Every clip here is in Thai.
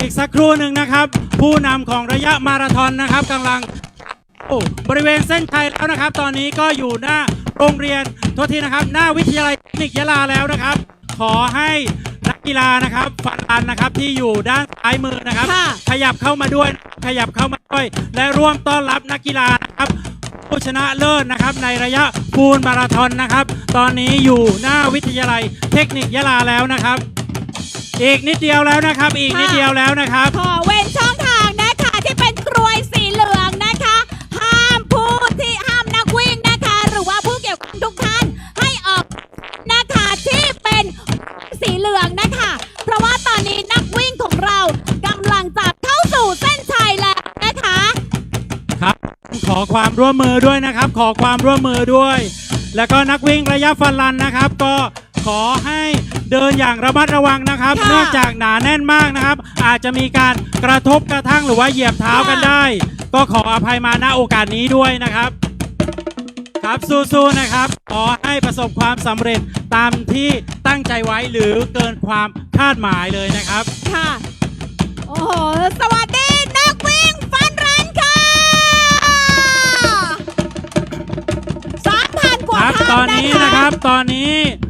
อีกสักครู่หนึ่งนะครับ ผู้นำของระยะมาราธอนนะครับกำลังโอ้บริเวณเส้นชัยแล้วนะครับ ตอนนี้ก็อยู่หน้าโรงเรียนโทษทีนะครับ หน้าวิทยาลัยเทคนิคยะลาแล้วนะครับ ขอให้นักกีฬานะครับฟันลันนะครับที่อยู่ด้านซ้ายมือนะครับค่ะขยับเข้ามาด้วยขยับเข้ามาด้วย และร่วมต้อนรับนักกีฬานะครับผู้ชนะเลิศนะครับในระยะฟูลมาราธอนนะครับ ตอนนี้อยู่หน้าวิทยาลัยเทคนิคยะลาแล้วนะครับ อีกนิดเดียวแล้วนะครับ อีกนิดเดียวแล้วนะครับ ขอเว้นช่องทางนะคะที่เป็นกรวยสีเหลืองนะคะ ห้ามผู้ที่ห้ามนักวิ่งนะคะ หรือว่าผู้เกี่ยวข้องทุกท่านให้ออกนะคะที่เป็นสีเหลืองนะคะ เพราะว่าตอนนี้นักวิ่งของเรากำลังจะเข้าสู่เส้นชัยแล้วนะคะครับ ขอความร่วมมือด้วยนะครับ ขอความร่วมมือด้วย แล้วก็นักวิ่งระยะฟันลันนะครับ ก็ขอให้ เดินอย่างระมัดระวังนะครับ ค่ะเนื่องจากหนาแน่นมากนะครับ อาจจะมีการกระทบกระทั่งหรือว่าเหยียบเท้ากันค่ะ ได้ ก็ขออภัยมาณโอกาสนี้ด้วยนะครับ ครับสู้ๆนะครับ ขอให้ประสบความสำเร็จตามที่ตั้งใจไว้หรือเกินความคาดหมายเลยนะครับ ค่ะ โอ้โห สวัสดี นักวิ่งฟันรันค่ะสามพันกคว่ารับท่านตอนนี้นะครับ ตอนนี้ก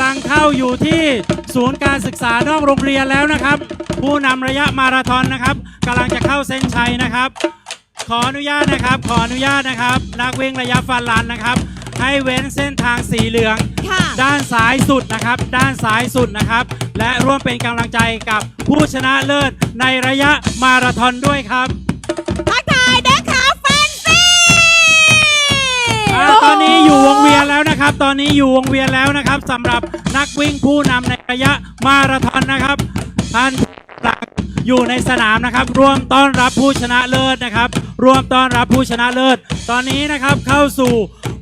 ำลังเข้าอยู่ที่ศูนย์การศึกษานอกโรงเรียนแล้วนะครับ ผู้นำระยะมาราธอนนะครับกำลังจะเข้าเส้นชัยนะครับ ขออนุญาตนะครับ ขออนุญาตนะครับ นักวิ่งระยะฟันลันนะครับ ให้เว้นเส้นทางสีเหลือง ค่ะ ด้านซ้ายสุดนะครับ ด้านซ้ายสุดนะครับ และร่วมเป็นกำลังใจกับผู้ชนะเลิศในระยะมาราธอนด้วยครับ อนนี้อยู่วงเวียนแล้วนะครับ ตอนนี้อยู่วงเวียนแล้วนะครับสำหรับนักวิ่งผู้นำในระยะมาราธอนนะครับท่านหลักอยู่ในสนามนะครับ ร่วมต้อนรับผู้ชนะเลิศนะครับ ร่วมต้อนรับผู้ชนะเลิศ ตอนนี้นะครับเข้าสู่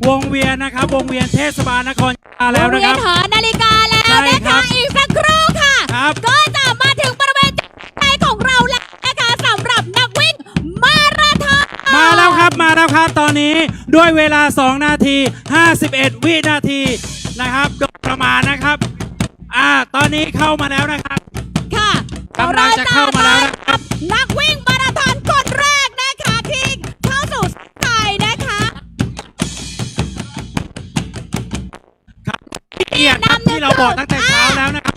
วงเวียนนะครับ วงเวียนเทศบาลนครยะลาแล้วเรีนะยครันบหอนาฬิกาแล้วใช่นะครัคะบ อีกสักครู่ค่ะ ครับ ก็จะมาถึงบ แล้วครับมาแล้วครับ ตอนนี้ด้วยเวลา 2 นาที 51 วินาทีนะครับโดยประมาณนะครับ อ่า ตอนนี้เข้ามาแล้วนะครับ ค่ะกำลังจะเข้ามาแล้วนะครับ นักวิ่งมาราธอนคนแรกนะคะที่เข้าสู่เส้นชัยนะคะพี่เอียดครับที่เราบอกตั้งแต่เช้าแล้วนะครับ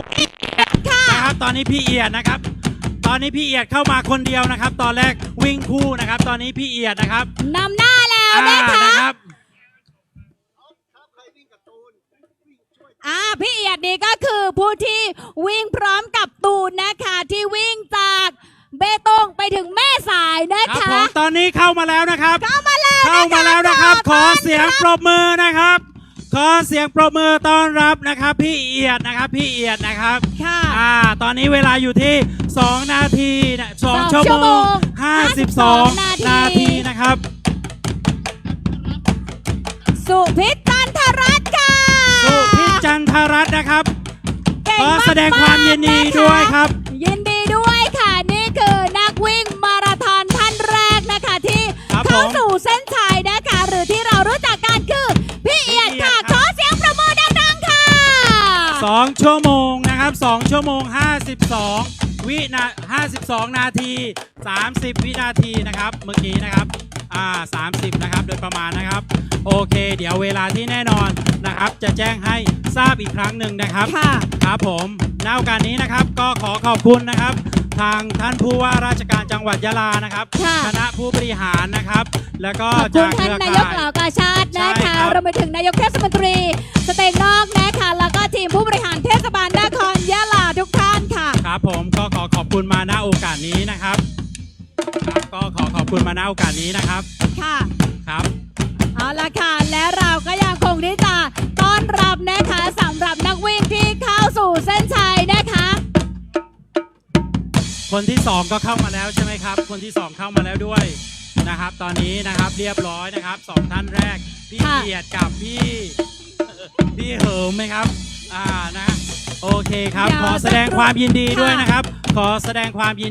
ค่ะนะครับ ตอนนี้พี่เอียดนะครับ ตอนนี้พี่เอียดเข้ามาคนเดียวนะครับ ตอนแรก วิ่งคู่นะครับ ตอนนี้พี่เอียดนะครับนำหน้าแล้วอ่านะคะนะครับ อ่าพี่เอียดนี่ก็คือผู้ที่วิ่งพร้อมกับตูนนะคะ ที่วิ่งจากเบตงไปถึงแม่สายนะครับผมคะตอนนี้เข้ามาแล้วนะครับ เข้ามาแล้วเข้ามาแล้วนะครับ ขอเสียงปรรบมือนะครับ ขอเสียงปรบมือต้อนรับนะครับ พี่เอียดนะครับ พี่เอียดนะครับค่ะ อ่าตอนนี้เวลาอยู่ที่ 2 นาทีนะสองสองชั่วชั่วโมโมงง 52นาทีนาทีนะครับ สุพิษจันทรัตน์ค่ะสุพิชจันทรัตน์นะครับ เก่งขอมากๆแสดงความยินดีด้วยครับยินดีด้วยค่ะ นี่คือนักวิ่งมาราธอนท่านแรกนะคะ ที่ครับเข้าผมสู่เส้นชัยนะคะ หรือที่เรารู้จักกันคือ พี่เอียดค่ะพี่เอียดครับขอเสียงประมือดังๆค่ะ 2 ชั่วโมงนะครับ 2 ชั่วโมง 52 วินา52 นาที 30 วินาทีนะครับเมื่อกี้นะครับอ่า30 นะครับ โดยประมาณนะครับ โอเค เดี๋ยวเวลาที่แน่นอนนะครับ จะแจ้งให้ทราบอีกครั้งหนึ่งนะครับค่ะครับผมณโอกาสนี้นะครับก็ขอขอบคุณนะครับ ทางท่านผู้ว่าราชการจังหวัดยะลานะครับค่ะคณะผู้บริหารนะครับ แล้วก็ขอบคุจาณกเคท่านรือข่นายกาย เหล่ากาชาตินะใช่ครัคะบ รวมไปถึงนายกเทศมนตรี สเตงนอกนะคะแล้วก็ทีมผู้บริหารเทศบาลนครยะลาทุกท่านค่ะ ครับผมก็ขอขอบ คุณมาณโอกาสนี้นะครับครับก็ขอขอบคุณมาณโอกาสนี้นะครับค่ะ ครับเอาละค่ะและเราก็ยังคงที่จะต้อนรับนะคะสำหรับนักวิ่งที่เข้าสู่เส้นชัยนะคะ คนที่สองก็เข้ามาแล้วใช่ไหมครับ คนที่สองเข้ามาแล้วด้วยนะครับ ตอนนี้นะครับเรียบร้อยนะครับสองท่านแรกพี่ค่ะ เกียรติกับพี่พี่เหิมไหมครับ อ่านะโอเคครับ ขอแสดงความยินดีด้วยนะครับ ขอแสดงความยินดี